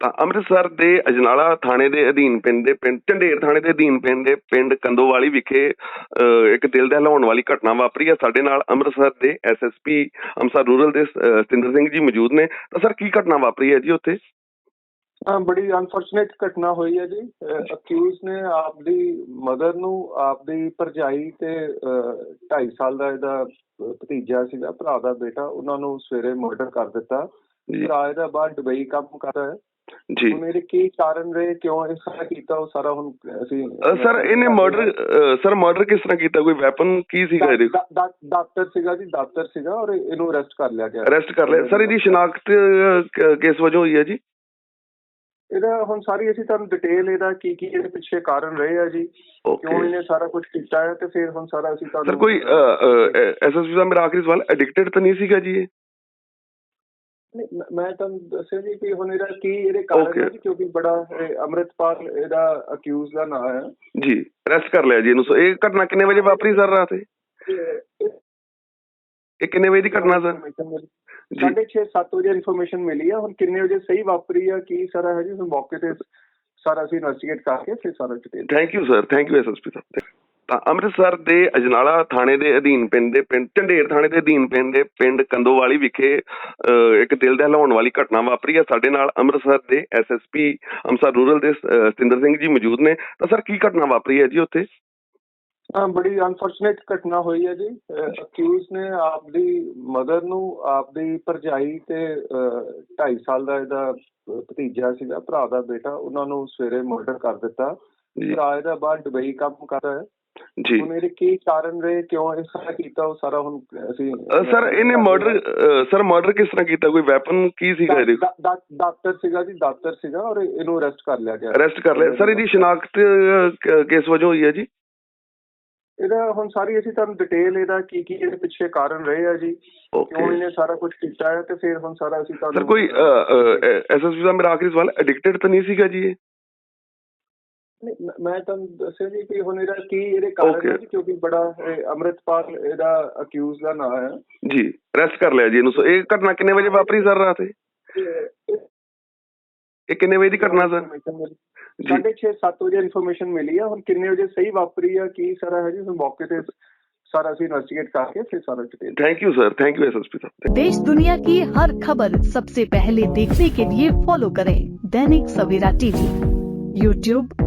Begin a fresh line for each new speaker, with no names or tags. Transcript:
ਤਾਂ ਅੰਮ੍ਰਿਤਸਰ ਦੇ ਅਜਨਾਲਾ ਥਾਣੇ ਦੇ ਅਧੀਨ ਪੈਂਦੇ ਪਿੰਡ ਝੰਡੇਰ ਥਾਣੇ ਦੇ ਅਧੀਨ ਪੈਂਦੇ ਪਿੰਡ ਕੰਦੋਵਾਲੀ ਵਿਖੇ ਇੱਕ ਦਿਲ ਦਹਿਲਾਉਣ ਵਾਲੀ ਘਟਨਾ ਵਾਪਰੀ ਹੈ। ਸਾਡੇ ਨਾਲ ਅੰਮ੍ਰਿਤਸਰ ਦੇ ਐਸਐਸਪੀ ਅੰਮ੍ਰਿਤਸਰ ਰੂਰਲ ਦੇ ਸਤਿੰਦਰ ਸਿੰਘ ਜੀ ਮੌਜੂਦ ਨੇ। ਤਾਂ ਸਰ ਕੀ ਘਟਨਾ ਵਾਪਰੀ ਹੈ ਜੀ ਉੱਥੇ?
ਬੜੀ ਅਨਫੋਰਚੂਨੇਟ ਘਟਨਾ ਹੋਈ ਹੈ ਜੀ। ਅਕਿਊਜ਼ ਨੇ ਆਪਦੀ ਮਦਰ ਨੂੰ ਆਪਦੀ ਭਰਜਾਈ ਤੇ 2.5 ਸਾਲ ਦਾ ਇਹਦਾ ਭਤੀਜਾ ਸੀਗਾ ਭਰਾ ਦਾ ਬੇਟਾ ਉਹਨਾਂ ਨੂੰ ਸਵੇਰੇ ਮਰਡਰ ਕਰ ਦਿੱਤਾ।
ਜੀ।
ਭਰਾ ਇਹਦਾ ਬਾਹਰ ਦੁਬਈ ਕੰਮ ਕਰਦਾ ਹੈ।
ਜੀ।
ਇਹਦੇ ਕੀ ਕਾਰਨ ਰਹੇ ਕਿਉਂ ਇਹ ਸਾਰਾ ਕੀਤਾ ਉਹ ਸਾਰਾ ਹੁਣ ਅਸੀਂ
ਸਰ ਇਹਨੇ ਮਰਡਰ ਸਰ ਮਰਡਰ ਕਿਸ ਤਰ੍ਹਾਂ ਕੀਤਾ? ਕੋਈ ਵੈਪਨ ਕੀ ਸੀਗਾ ਇਹਦੇ
ਡਾਕਟਰ ਸੀਗਾ ਜੀ ਡਾਕਟਰ ਸੀਗਾ ਔਰ ਇਹਨੂੰ ਅਰੈਸਟ ਕਰ ਲਿਆ ਗਿਆ।
ਅਰੈਸਟ ਕਰ ਲਿਆ। ਸਰ ਇਹਦੀ ਸ਼ਨਾਖਤ ਕਿਸ ਵਜੋਂ ਹੋਈ ਹੈ ਜੀ?
ਇਹਦਾ ਹੁਣ ਸਾਰੀ ਅਸੀਂ ਤੁਹਾਨੂੰ ਡਿਟੇਲ ਇਹਦਾ ਕੀ ਕੀ ਇਹਦੇ ਪਿੱਛੇ ਕਾਰਨ ਰਹੇ ਆ ਜੀ। ਕਿਉਂ ਇਹਨੇ ਸਾਰਾ ਕੁਝ ਕੀਤਾ ਹੈ ਤੇ ਫਿਰ ਹੁਣ ਸਾਰਾ ਅਸੀਂ ਤੁਹਾਨੂੰ
ਸਰ ਕੋਈ ਐਸਐਸਪੀ ਦਾ ਮੇਰਾ ਆਖਰੀ ਸਵਾਲ ਐਡਿਕਟਡ ਤਾਂ ਨਹੀਂ ਸੀਗਾ ਜੀ ਇਹ?
ਮੈਂ- ਤੁਹਾਨੂੰ ਦੱਸਿਆ ਜੀ ਕਿ ਹੁਣ ਇਹਦਾ ਕੀ ਇਹਦੇ ਕਾਰਨ. ਹੈ ਕਿਉਂਕਿ ਬੜਾ ਅੰਮ੍ਰਿਤਪਾਲ ਇਹਦਾ ਅਕਿਊਜ਼ ਦਾ ਨਾਮ ਹੈ।
ਜੀ ਅਰੈਸਟ ਕਰ ਲਿਆ ਜੀ ਇਹਨੂੰ। ਇਹ ਘਟਨਾ ਕਿੰਨੇ ਵਜੇ ਵਾਪਰੀ ਸਰ ਰਾਤ? ਇਹ? ਕਿੰਨੇ ਵਜੇ ਦੀ ਘਟਨਾ ਸਰ? ਜੀ।
ਸਾਢੇ 6 7 ਵਜੇ ਇਨਫੋਰਮੇਸ਼ਨ ਮਿਲੀ ਆ। ਹੁਣ ਕਿੰਨੇ ਵਜੇ ਸਹੀ ਵਾਪਰੀ ਆ ਕੀ ਸਾਰਾ ਹੈ ਜੀ? ਹੁਣ ਮੌਕੇ ਤੇ ਸਾਰਾ ਅਸੀਂ ਇਨਵੈਸਟੀਗੇਟ ਕਰਕੇ ਫਿਰ ਸਾਰਾ detail
thank you sir thank you SSP ਸਾਹਿਬ। ਤਾਂ ਅੰਮ੍ਰਿਤਸਰ ਦੇ ਅਜਨਾਲਾ ਥਾਣੇ ਦੇ ਅਧੀਨ ਪੈਂਦੇ ਪਿੰਡ ਝੰਡੇਰ ਥਾਣੇ ਦੇ ਅਧੀਨ ਪੈਂਦੇ ਪਿੰਡ ਕੰਦੋਵਾਲੀ ਵਿਖੇ ਇੱਕ ਦਿਲ ਦਹਿਲਾਉਣ ਵਾਲੀ ਘਟਨਾ ਵਾਪਰੀ ਹੈ। ਸਾਡੇ ਨਾਲ ਅੰਮ੍ਰਿਤਸਰ ਦੇ ਐਸਐਸਪੀ ਅੰਮ੍ਰਿਤਸਰ ਰੂਰਲ ਦੇ ਸਤਿੰਦਰ ਸਿੰਘ ਜੀ ਮੌਜੂਦ ਨੇ। ਤਾਂ ਸਰ ਕੀ ਘਟਨਾ ਵਾਪਰੀ ਹੈ ਜੀ ਉੱਥੇ?
ਹਾਂ ਬੜੀ ਅਨਫੋਰਚੂਨੇਟ ਘਟਨਾ ਹੋਈ ਹੈ ਜੀ। ਅਕਿਊਜ਼ ਨੇ ਆਪਦੀ ਮਦਰ ਨੂੰ ਆਪਦੀ ਭਰਜਾਈ ਤੇ 2.5 ਸਾਲ ਦਾ ਇਹਦਾ ਭਤੀਜਾ ਸੀਗਾ ਭਰਾ ਦਾ ਬੇਟਾ ਉਹਨਾਂ ਨੂੰ ਸਵੇਰੇ ਮਰਡਰ ਕਰ ਦਿੱਤਾ। ਭਰਾ ਇਹਦਾ ਬਾਹਰ ਦੁਬਈ ਕੰਮ ਕਰਦਾ ਹੈ।
ਜੀ।
ਹੁਣ ਇਹਦੇ ਕੀ ਕਾਰਨ ਰਹੇ ਕਿਉਂ ਇਹ ਸਾਰਾ ਕੀਤਾ ਉਹ ਸਾਰਾ ਹੁਣ ਅਸੀਂ
ਸਰ ਇਹਨੇ ਮਰਡਰ ਸਰ ਮਰਡਰ ਕਿਸ ਤਰ੍ਹਾਂ ਕੀਤਾ? ਕੋਈ ਵੈਪਨ ਕੀ ਸੀਗਾ ਇਹਦੇ
ਡਾਕਟਰ ਸੀਗਾ ਜੀ ਡਾਕਟਰ ਸੀਗਾ ਔਰ ਇਹਨੂੰ ਅਰੈਸਟ ਕਰ ਲਿਆ ਗਿਆ।
ਅਰੈਸਟ ਕਰ ਲਿਆ। ਸਰ ਇਹਦੀ ਸ਼ਨਾਖਤ ਕਿਸ ਵਜੋਂ ਹੋਈ ਹੈ ਜੀ?
ਇਹਦਾ ਹੁਣ ਸਾਰੀ ਅਸੀਂ ਤੁਹਾਨੂੰ ਡਿਟੇਲ ਇਹਦਾ ਕੀ ਕੀ ਇਹਦੇ ਪਿੱਛੇ ਕਾਰਨ ਰਹੇ ਆ ਜੀ ਕਿਉਂ ਇਹਨੇ ਸਾਰਾ ਕੁਝ ਕੀਤਾ ਹੈ ਤੇ ਫਿਰ ਹੁਣ ਸਾਰਾ ਅਸੀਂ ਤੁਹਾਨੂੰ
ਸਰ ਕੋਈ ਐਸਐਸਪੀ ਦਾ ਮੇਰਾ ਆਖਰੀ ਸਵਾਲ ਐਡਿਕਟਡ ਤਾਂ ਨਹੀਂ ਸੀਗਾ ਜੀ ਇਹ?
ਮੈਂ- ਮੈਂ ਤੁਹਾਨੂੰ ਦੱਸਿਆ ਜੀ ਕਿ ਹੁਣ ਇਹਦਾ ਕੀ ਇਹਦੇ ਕਾਰਨ
Okay.
ਹੈ ਜੀ, ਕਿਉਂਕਿ ਬੜਾ ਇਹ ਅੰਮ੍ਰਿਤਪਾਲ ਇਹਦਾ ਅਕਿਊਜ਼ ਦਾ ਨਾਮ ਹੈ
ਜੀ ਅਰੈਸਟ ਕਰ ਲਿਆ ਜੀ ਇਹਨੂੰ ਸੋ ਇਹ ਘਟਨਾ ਕਿੰਨੇ ਵਜੇ ਵਾਪਰੀ ਸਰ ਰਾਤ ਇਹ? ਇਹ ਕਿੰਨੇ ਵਜੇ ਦੀ ਘਟਨਾ ਸਰ ਜੀ
ਸਾਢੇ 6 7 ਵਜੇ ਇਨਫੋਰਮੇਸ਼ਨ ਮਿਲੀ ਆ ਹੁਣ ਕਿੰਨੇ ਵਜੇ ਸਹੀ ਵਾਪਰੀ ਆ ਕੀ ਸਾਰਾ ਹੈ ਜੀ ਹੁਣ ਮੌਕੇ ਤੇ ਸਾਰਾ ਅਸੀਂ ਇਨਵੈਸਟੀਗੇਟ ਕਰਕੇ ਫਿਰ ਸਾਰਾ detail
thank you sir thank you SSP साहब
देश दुनिया की हर खबर सबसे पहले देखने के लिए फॉलो करें दैनिक सवेरा टीवी यूट्यूब